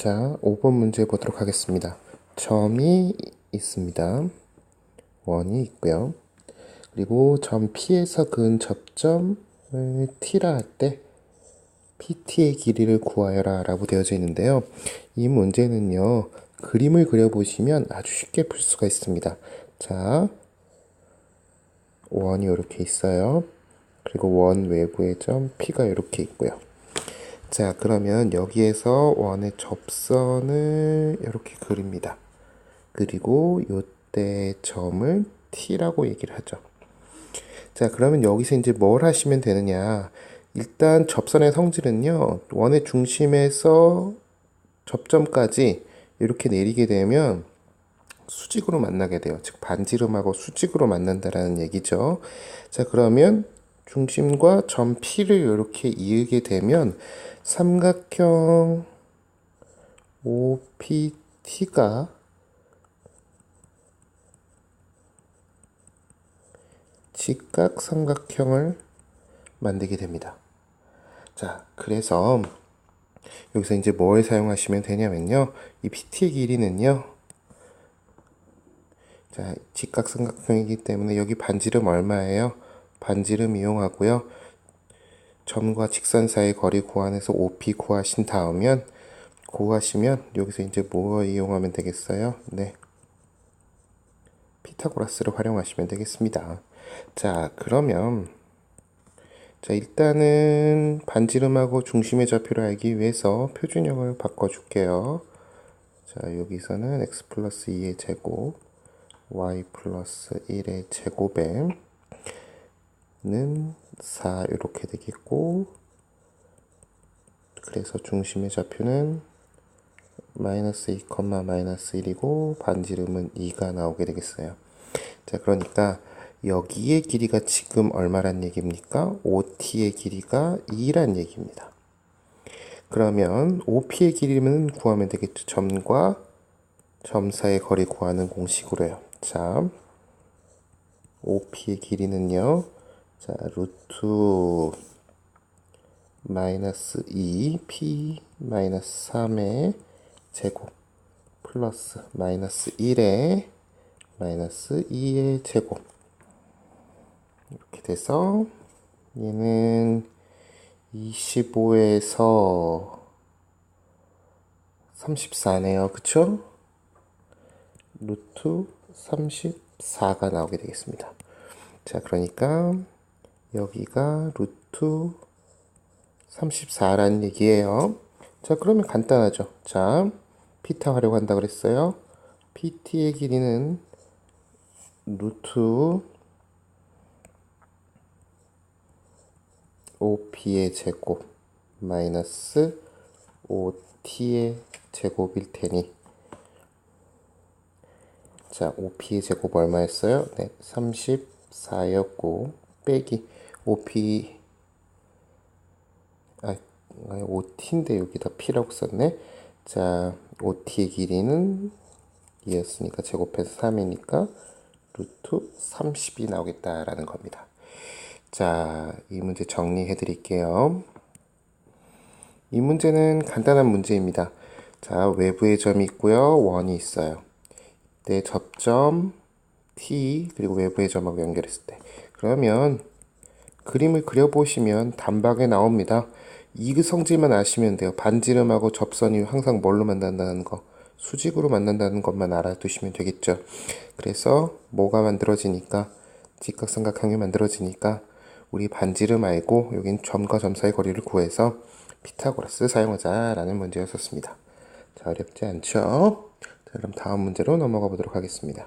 자, 5번 문제 보도록 하겠습니다. 점이 있습니다. 원이 있고요. 그리고 점 P에서 그은 접점을 T라 할 때 PT의 길이를 구하여라 라고 되어져 있는데요. 이 문제는요. 그림을 그려보시면 아주 쉽게 풀 수가 있습니다. 자, 원이 이렇게 있어요. 그리고 원 외부의 점 P가 이렇게 있고요. 자, 그러면 여기에서 원의 접선을 이렇게 그립니다. 그리고 요때 점을 T라고 얘기를 하죠. 자, 그러면 여기서 이제 뭘 하시면 되느냐. 일단 접선의 성질은요, 원의 중심에서 접점까지 이렇게 내리게 되면 수직으로 만나게 돼요. 즉, 반지름하고 수직으로 만난다라는 얘기죠. 자, 그러면 중심과 점 P를 이렇게 이으게 되면 삼각형 OPT가 직각 삼각형을 만들게 됩니다. 자, 그래서 여기서 이제 뭘 사용하시면 되냐면요. 이 PT의 길이는요. 자, 직각 삼각형이기 때문에 여기 반지름 얼마예요? 반지름 이용하고요. 점과 직선 사이 거리 구한해서 OP 구하신 다음면 구하시면 여기서 이제 뭐 이용하면 되겠어요? 네. 피타고라스를 활용하시면 되겠습니다. 자, 그러면 자, 일단은 반지름하고 중심의 좌표를 알기 위해서 표준형을 바꿔 줄게요. 자, 여기서는 x 플러스 2의 제곱, y 플러스 1의 제곱에 는4 이렇게 되겠고 그래서 중심의 좌표는 마이너스 2, 마이너스 1이고 반지름은 2가 나오게 되겠어요. 자, 그러니까 여기의 길이가 지금 얼마란 얘기입니까? OT의 길이가 2란 얘기입니다. 그러면 OP의 길이는 구하면 되겠죠. 점과 점 사이의 거리 구하는 공식으로요. 자, OP의 길이는요. 자, 루트 마이너스 2 p 마이너스 3의 제곱 플러스 마이너스 1의 마이너스 2의 제곱 이렇게 돼서 얘는 25에서 34네요. 그쵸? 루트 34가 나오게 되겠습니다. 자, 그러니까 여기가 루트 34라는 얘기예요. 자, 그러면 간단하죠. 자, 피타 활용한다 그랬어요. PT의 길이는 루트 OP의 제곱 마이너스 OT의 제곱일 테니 자, OP의 제곱 얼마였어요? 네, 34였고 빼기 OP 아, OT인데 여기다 P라고 썼네. 자, OT의 길이는 2였으니까 제곱해서 3이니까 루트 30이 나오겠다라는 겁니다. 자, 이 문제 정리해 드릴게요. 이 문제는 간단한 문제입니다. 자, 외부의 점이 있고요. 원이 있어요. 내 접점 T 그리고 외부의 점하고 연결했을 때 그러면 그림을 그려보시면 단박에 나옵니다. 이 성질만 아시면 돼요. 반지름하고 접선이 항상 뭘로 만난다는 거. 수직으로 만난다는 것만 알아두시면 되겠죠. 그래서 뭐가 만들어지니까 직각삼각형이 만들어지니까 우리 반지름 알고 여긴 점과 점 사이 거리를 구해서 피타고라스 사용하자라는 문제였었습니다. 자, 어렵지 않죠? 자, 그럼 다음 문제로 넘어가 보도록 하겠습니다.